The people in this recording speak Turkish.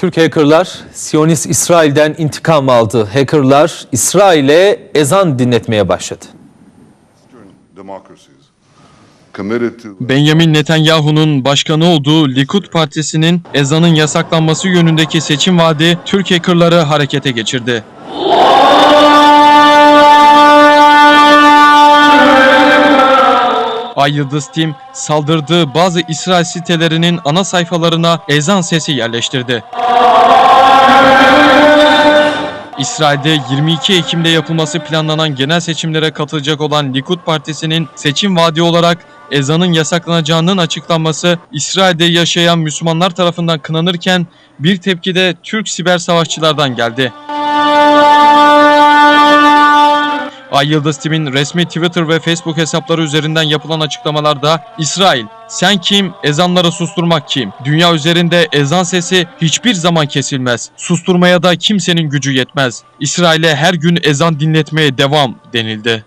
Türk hackerlar Siyonist İsrail'den intikam aldı. Hackerlar İsrail'e ezan dinletmeye başladı. Benjamin Netanyahu'nun başkanı olduğu Likud Partisi'nin ezanın yasaklanması yönündeki seçim vaadi Türk hackerları harekete geçirdi. Ay Yıldız Team saldırdığı bazı İsrail sitelerinin ana sayfalarına ezan sesi yerleştirdi. İsrail'de 22 Ekim'de yapılması planlanan genel seçimlere katılacak olan Likud Partisi'nin seçim vaadi olarak ezanın yasaklanacağının açıklanması İsrail'de yaşayan Müslümanlar tarafından kınanırken bir tepki de Türk siber savaşçılardan geldi. Ay Yıldız Tim'in resmi Twitter ve Facebook hesapları üzerinden yapılan açıklamalarda İsrail, sen kim, ezanları susturmak kim? Dünya üzerinde ezan sesi hiçbir zaman kesilmez. Susturmaya da kimsenin gücü yetmez. İsrail'e her gün ezan dinletmeye devam denildi.